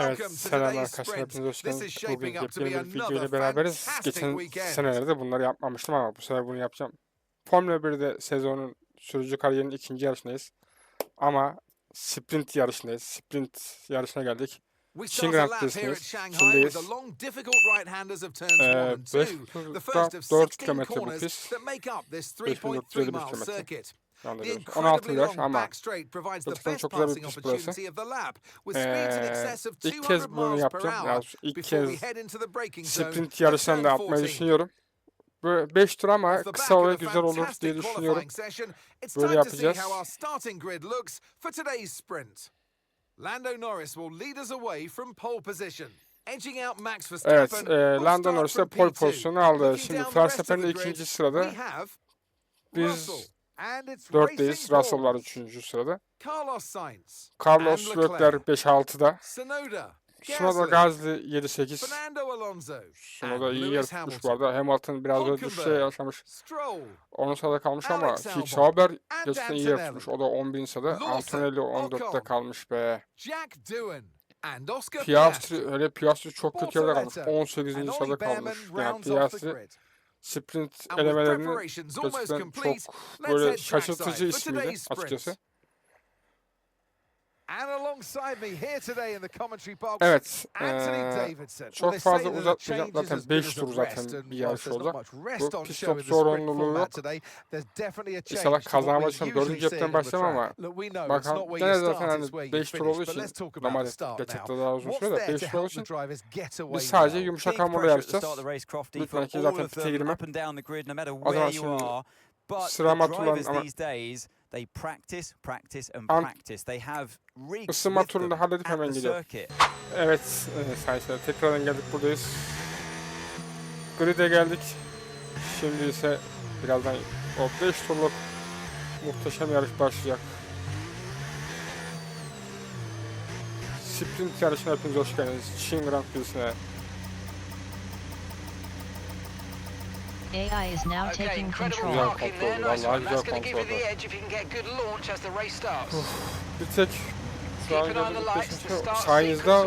Evet, selam arkadaşlar. Hepiniz hoş geldiniz. Bugün yepyeni bir video ile beraberiz. Geçen senelerde bunları yapmamıştım ama bu sefer bunu yapacağım. Formula 1'de sezonun sürücü kariyerinin ikinci yarışındayız. Ama sprint yarışındayız. Sprint yarışına geldik. Çin Grand Prix'sindeyiz. Şimdiyiz. Ee, one and two. 5 The first of 4 16 kilometre bu pist. that make up this 5451 3.3 mile kilometre. Circuit. Şu anda The görüyoruz. 16 incredibly viraj long ama best çok güzel bir pist burası. Ee, excess of ilk 200 kez bunu yapacağım. Yani ilk kez sprint yarışlarını da yapmayı 14. düşünüyorum. Böyle 5 tur ama kısa ve güzel olur diye düşünüyorum. Böyle yapacağız. Lando Norris will lead us away from pole position. Edging out Max Verstappen. Evet, e, Lando Norris de pole P2. pozisyonu aldı. Şimdi grid, ikinci sırada. Biz Russell, and it's Dörtteyiz. racing Russell var forward. üçüncü sırada. Carlos Leclerc. Leclerc 5-6'da. Sonoda, Sunoda Gasly, Gazli 7-8. Fernando Alonso, Sunoda and iyi tutmuş bu arada. Hamilton biraz böyle düşüşe yaşamış. Onun sırada kalmış ama Kik and gerçekten iyi tutmuş. O da 10.000 sırada. Antonelli 14'te Ocon, kalmış be. Piastri öyle Piastri çok kötü yerde kalmış. Bortoleto 18. And sırada kalmış. Yani Piastri. Sprint elemelerini gerçekten çok böyle şaşırtıcı ismiydi açıkçası. Evet. Davidson. çok fazla uzatmayacağım. Zaten as good beş as tur a zaten bir yarış olacak. Bu show stop zorunluluğu yok. today, there's definitely a change İnşallah için usually dördüncü cepten başlamam ama bakalım. Gene zaten hani it's where you 5 tur olduğu için start gerçekten daha uzun da there 5 to tur olduğu için drivers get away biz sadece yumuşak hamurla yarışacağız. Lütfen ki zaten pite girmem. O zaman şimdi sırama drivers ama these days, they practice, practice and practice. They have rigs ısınma with turunu halledip hemen geliyorum. Evet e, sayesinde tekrardan geldik buradayız. Grid'e geldik. Şimdi ise birazdan o 5 turluk muhteşem yarış başlayacak. Sprint yarışına hepiniz hoş geldiniz. Çin Grand Prix'sine. AI is now Okay, taking control. Güzel kontrol, Nice vallahi güzel kontrol. Bir tek şu an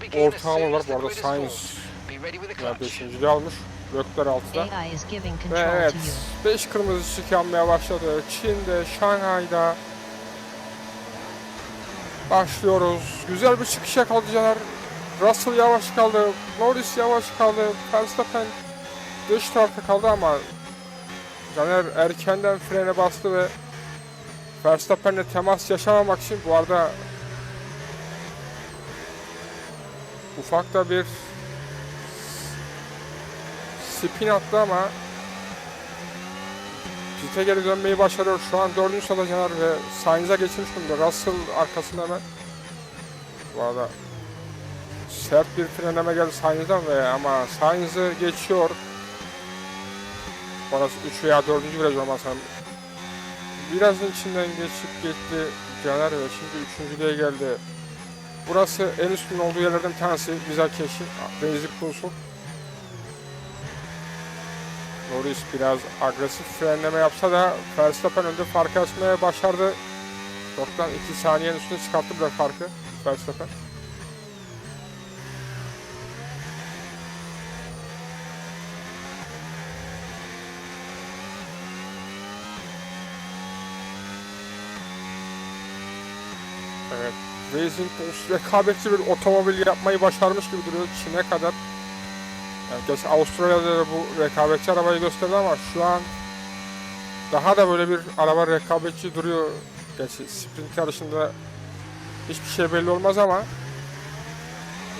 begin as ortağım as bu arada Sainz. formed. Be ready with the Ya clutch. 5. almış. Lökler 6'da. AI is giving Ve evet to you. 5 kırmızı ışık yanmaya başladı. Çin'de, Şanghay'da başlıyoruz. Güzel bir çıkış yakaladı Caner. Russell yavaş kaldı. Norris yavaş kaldı. Verstappen dış tarafta kaldı ama Caner erkenden frene bastı ve Verstappen'le temas yaşamamak için bu arada ufak da bir spin attı ama pite geri dönmeyi başarıyor. Şu an dördüncü sırada Caner ve Sainz'a geçmiş durumda. Russell arkasında hemen. Bu arada sert bir frenleme geldi Sainz'dan ve ama Sainz'ı geçiyor. Orası 3 veya 4. viraj olmaz. Birazın içinden geçip gitti Caner ve şimdi üçüncülüğe geldi. Burası en üstün olduğu yerlerden bir tanesi. Güzel keşif. Benzik bulsun. Norris biraz agresif frenleme yapsa da Verstappen önde farkı açmaya başardı. Çoktan 2 saniyenin üstüne çıkarttı bile farkı Verstappen. Racing rekabetçi bir otomobil yapmayı başarmış gibi duruyor Çin'e kadar. Yani gerçi Avustralya'da da bu rekabetçi arabayı gösterdi ama şu an daha da böyle bir araba rekabetçi duruyor. Gerçi sprint yarışında hiçbir şey belli olmaz ama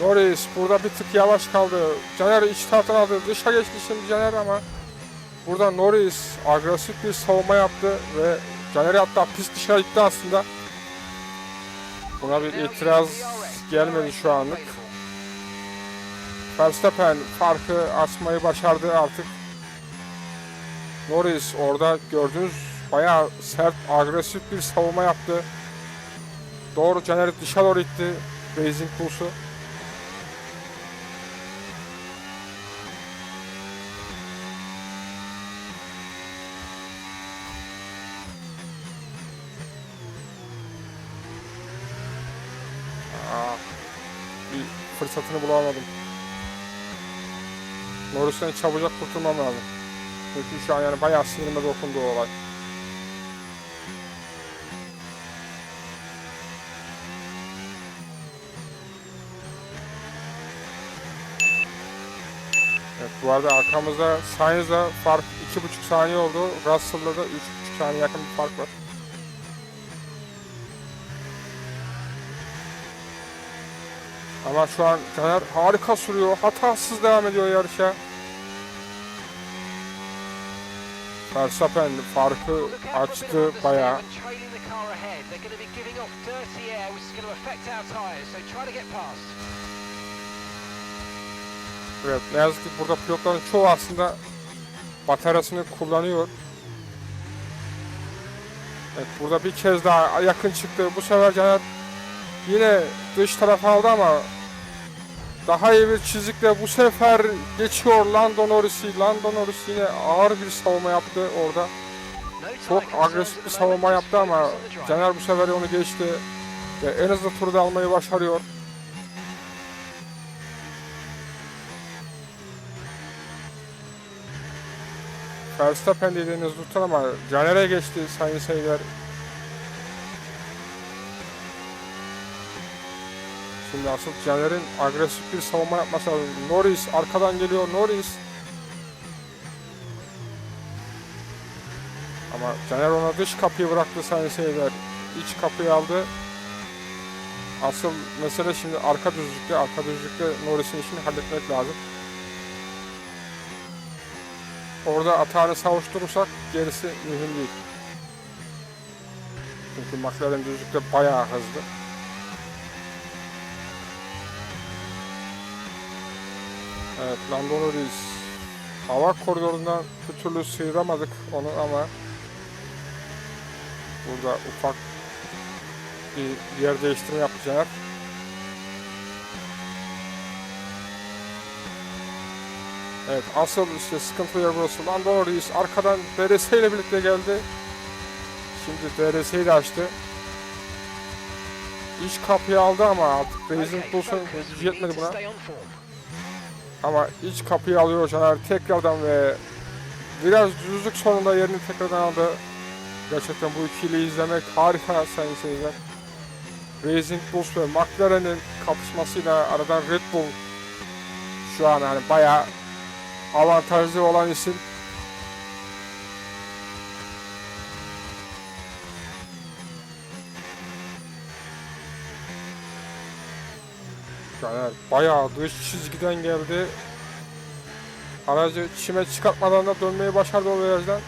Norris burada bir tık yavaş kaldı. Caner iç taraftan aldı. Dışa geçti şimdi Caner ama burada Norris agresif bir savunma yaptı ve Caner'i hatta pist dışarı gitti aslında. Buna bir itiraz gelmedi şu anlık. Verstappen farkı açmayı başardı artık. Norris orada gördüğünüz bayağı sert, agresif bir savunma yaptı. Doğru Caner'i dışa doğru itti. Racing Bulls'u. Aa, bir fırsatını bulamadım. Norris'ten çabucak kurtulmam lazım. Çünkü şu an yani bayağı sinirime dokundu o olay. Evet bu arada arkamızda Sainz'la fark 2,5 saniye oldu. Russell'la da 3,5 saniye yakın bir fark var. Ama şu an Caner harika sürüyor. Hatasız devam ediyor yarışa. Verstappen farkı açtı bayağı. Evet ne yazık ki burada pilotların çoğu aslında bataryasını kullanıyor. Evet burada bir kez daha yakın çıktı. Bu sefer Caner yine dış tarafa aldı ama daha iyi bir çizikle bu sefer geçiyor Lando Norris'i. Lando Norris yine ağır bir savunma yaptı orada. Çok agresif bir savunma yaptı ama. Caner bu sefer onu geçti. Ve en hızlı turu da almayı başarıyor. Verstappen dediğiniz tutun ama Caner'e geçti sayın seyirciler. Şimdi asıl Caner'in agresif bir savunma yapması lazım. Norris arkadan geliyor Norris. Ama Caner ona dış kapıyı bıraktı sayın seyirciler. İç kapıyı aldı. Asıl mesele şimdi arka düzlükte. Arka düzlükte Norris'in işini halletmek lazım. Orada atağını savuşturursak gerisi mühim değil. Çünkü McLaren düzlükte bayağı hızlı. Evet Lando Norris hava koridorundan bir türlü sıyıramadık onu ama burada ufak bir yer değiştirme yapacağız. Evet asıl işte sıkıntılı yer burası. Lando Norris arkadan DRS ile birlikte geldi. Şimdi DRS'yi de açtı. İç kapıyı aldı ama artık Racing Bulls'un yetmedi buna. Ama iç kapıyı alıyor Caner tekrardan ve biraz düzlük sonunda yerini tekrardan aldı. Gerçekten bu ikili izlemek harika sayın seyirciler. Racing Bulls ve McLaren'in kapışmasıyla aradan Red Bull şu an hani bayağı avantajlı olan isim. Caner bayağı dış çizgiden geldi. Aracı çime çıkartmadan da dönmeyi başardı o virajdan.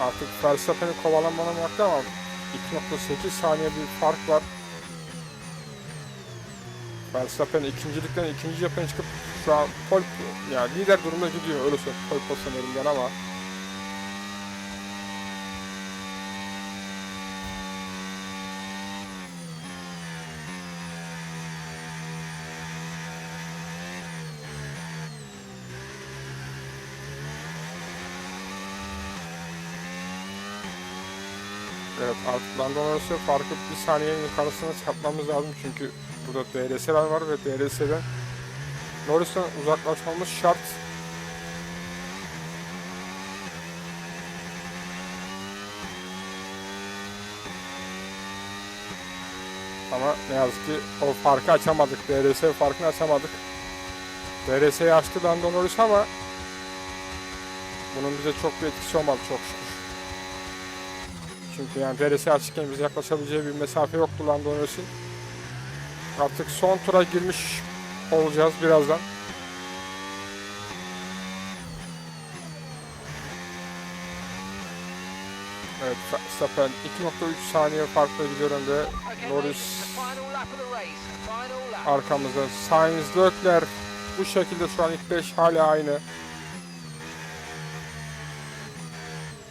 Artık Verstappen'i kovalanmanın vakti ama 2.8 saniye bir fark var. Verstappen ikincilikten ikinci yapıya çıkıp şu an pol, yani lider durumda gidiyor öyle söyleyeyim pol pozisyonlarından ama Evet artık Lando Norris'e farkı bir saniyenin yukarısına çarpmamız lazım çünkü burada DRS'ler var ve DRS'den Norris'ten uzaklaşmamız şart. Ama ne yazık ki o farkı açamadık. DRS farkını açamadık. DRS'yi açtı Lando Norris ama bunun bize çok bir etkisi olmadı çok şükür. Çünkü yani DRS açıkken bize yaklaşabileceği bir mesafe yoktu Lando Norris'in. Artık son tura girmiş olacağız birazdan. Evet, Verstappen 2.3 saniye farkla gidiyor önde. Norris arkamızda. Sainz, Leclerc bu şekilde şu an ilk 5 hala aynı.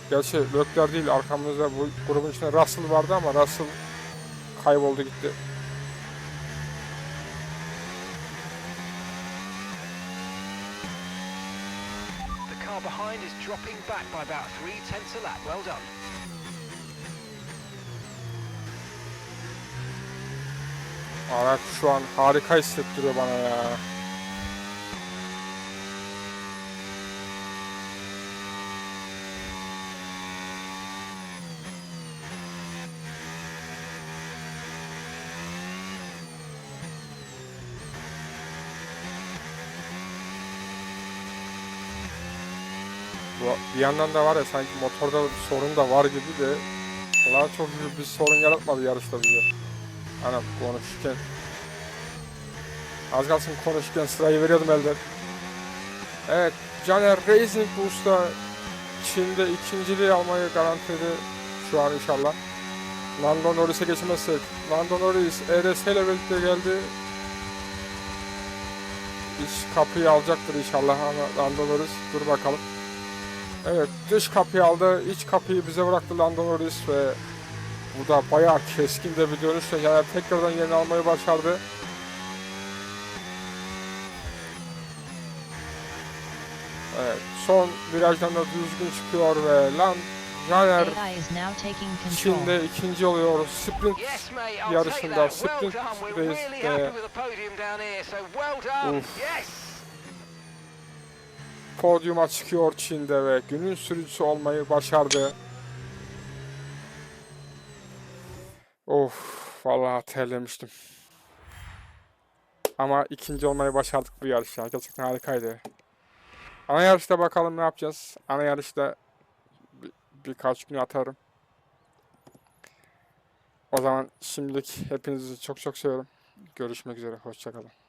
Gerçi Leclerc değil arkamızda bu grubun içinde Russell vardı ama Russell kayboldu gitti. Behind is dropping back by about three tenths a lap. Well done. Araç şu an harika hissettiriyor bana ya. Bir yandan da var ya sanki motorda bir sorun da var gibi de Allah çok büyük bir sorun yaratmadı yarışta bize. Anam konuşurken Az kalsın konuşurken sırayı veriyordum elden. Evet, Caner Racing Boost'ta Çin'de ikinciliği almayı garantiledi şu an inşallah. Lando Norris'e geçmezsek. Lando Norris ERS ile birlikte geldi. İç kapıyı alacaktır inşallah ama Lando Norris dur bakalım. Evet dış kapıyı aldı. iç kapıyı bize bıraktı Lando Norris ve bu da bayağı keskin de bir dönüşle Caner tekrardan yerini almayı başardı. Evet, son virajdan da düzgün çıkıyor ve Lan Caner AI is now taking control. Çin'de ikinci oluyor. Sprint yarışında sprint done. We're really podyuma çıkıyor Çin'de ve günün sürücüsü olmayı başardı. Of, vallahi terlemiştim. Ama ikinci olmayı başardık bu yarışta. Gerçekten harikaydı. Ana yarışta bakalım ne yapacağız. Ana yarışta bir, birkaç gün atarım. O zaman şimdilik hepinizi çok çok seviyorum. Görüşmek üzere. Hoşçakalın.